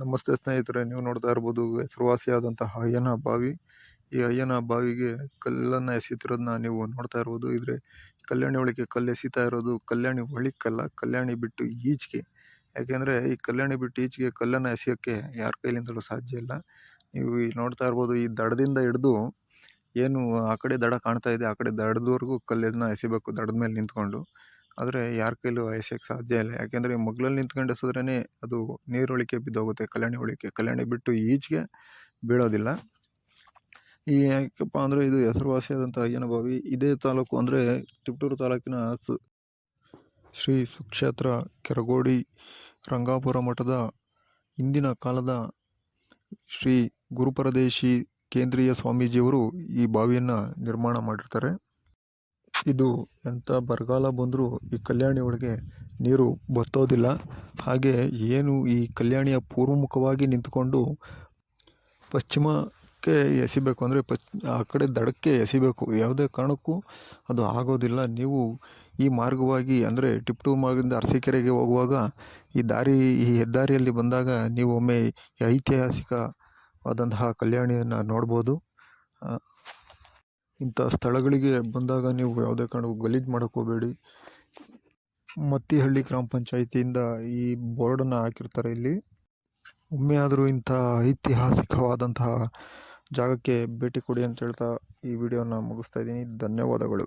ನಮಸ್ತೆ ಸ್ನೇಹಿತರೆ, ನೀವು ನೋಡ್ತಾ ಇರ್ಬೋದು ಹೆಸರುವಾಸಿಯಾದಂತಹ ಅಯ್ಯನ ಬಾವಿ. ಈ ಅಯ್ಯನ ಬಾವಿಗೆ ಕಲ್ಲನ್ನು ಎಸೀತಿರೋದನ್ನ ನೀವು ನೋಡ್ತಾ ಇರ್ಬೋದು. ಇದ್ರೆ ಕಲ್ಯಾಣಿ ಒಳಗೆ ಕಲ್ಲು ಎಸೀತಾ ಇರೋದು ಕಲ್ಯಾಣಿ ಒಳಿಕ್ಕಲ್ಲ ಕಲ್ಯಾಣಿ ಬಿಟ್ಟು ಈಚೆಗೆ. ಯಾಕೆಂದರೆ ಈ ಕಲ್ಯಾಣಿ ಬಿಟ್ಟು ಈಚೆಗೆ ಕಲ್ಲನ್ನು ಎಸೆಯೋಕ್ಕೆ ಯಾರ ಕೈಲಿಂದಲೂ ಸಾಧ್ಯ ಇಲ್ಲ. ನೀವು ಈ ನೋಡ್ತಾ ಇರ್ಬೋದು, ಈ ದಡದಿಂದ ಹಿಡಿದು ಏನು ಆ ಕಡೆ ದಡ ಕಾಣ್ತಾ ಇದೆ, ಆ ಕಡೆ ದಡದವರೆಗೂ ಕಲ್ಲನ್ನ ಎಸಿಬೇಕು ದಡದ ಮೇಲೆ ನಿಂತ್ಕೊಂಡು. ಆದರೆ ಯಾರ ಕೈಲೂ ಎಸೆಯೋಕ್ಕೆ ಸಾಧ್ಯ ಇಲ್ಲ. ಯಾಕೆಂದರೆ ಮಗ್ಲಲ್ಲಿ ನಿಂತ್ಕೊಂಡು ಎಸೆದ್ರೇ ಅದು ನೀರೊಳಿಕೆ ಬಿದ್ದೋಗುತ್ತೆ, ಕಲ್ಯಾಣಿ ಒಳಕ್ಕೆ ಕಲ್ಯಾಣಿ ಬಿಟ್ಟು ಈಚೆಗೆ ಬೀಳೋದಿಲ್ಲ. ಈ ಯಾಕಪ್ಪ ಅಂದರೆ ಇದು ಹೆಸರುವಾಸಿಯಾದಂಥ ಅಯ್ಯನ ಬಾವಿ ಇದೇ ತಾಲೂಕು ಅಂದರೆ ತಿಪ್ಟೂರು ತಾಲೂಕಿನ ಸು, ಶ್ರೀ ಸುಕ್ಷೇತ್ರ ಕೆರಗೋಡಿ ರಂಗಾಪುರ ಮಠದ ಹಿಂದಿನ ಕಾಲದ ಶ್ರೀ ಗುರುಪರದೇಶಿ ಕೇಂದ್ರೀಯ ಸ್ವಾಮೀಜಿಯವರು ಈ ಬಾವಿಯನ್ನು ನಿರ್ಮಾಣ ಮಾಡಿರ್ತಾರೆ. ಇದು ಎಂಥ ಬರಗಾಲ ಬಂದರೂ ಈ ಕಲ್ಯಾಣಿ ಒಳಗೆ ನೀರು ಬತ್ತೋದಿಲ್ಲ ಹಾಗೆ ಏನು ಈ ಕಲ್ಯಾಣಿಯ ಪೂರ್ವಮುಖವಾಗಿ ನಿಂತ್ಕೊಂಡು ಪಶ್ಚಿಮಕ್ಕೆ ಎಸಿಬೇಕು ಅಂದರೆ ಪಚ್, ಆ ಕಡೆ ದಡಕ್ಕೆ ಎಸಿಬೇಕು. ಯಾವುದೇ ಕಾರಣಕ್ಕೂ ಅದು ಆಗೋದಿಲ್ಲ. ನೀವು ಈ ಮಾರ್ಗವಾಗಿ ಅಂದರೆ ಟಿಪ್ಟು ಮಾರ್ಗದಿಂದ ಅರಸೀಕೆರೆಗೆ ಹೋಗುವಾಗ ಈ ದಾರಿ, ಈ ಹೆದ್ದಾರಿಯಲ್ಲಿ ಬಂದಾಗ ನೀವು ಒಮ್ಮೆ ಐತಿಹಾಸಿಕವಾದಂತಹ ಕಲ್ಯಾಣಿಯನ್ನು ನೋಡ್ಬೋದು. ಇಂಥ ಸ್ಥಳಗಳಿಗೆ ಬಂದಾಗ ನೀವು ಯಾವುದೇ ಕಾರಣಕ್ಕೂ ಗಲೀಜು ಮಾಡೋಕ್ಕೆ ಹೋಗಬೇಡಿ. ಮತ್ತಿಹಳ್ಳಿ ಗ್ರಾಮ ಪಂಚಾಯಿತಿಯಿಂದ ಈ ಬೋರ್ಡನ್ನು ಹಾಕಿರ್ತಾರೆ ಇಲ್ಲಿ. ಒಮ್ಮೆ ಆದರೂ ಇಂಥ ಐತಿಹಾಸಿಕವಾದಂತಹ ಜಾಗಕ್ಕೆ ಭೇಟಿ ಕೊಡಿ ಅಂತ ಹೇಳ್ತಾ ಈ ವಿಡಿಯೋನ ಮುಗಿಸ್ತಾ ಇದ್ದೀನಿ. ಧನ್ಯವಾದಗಳು.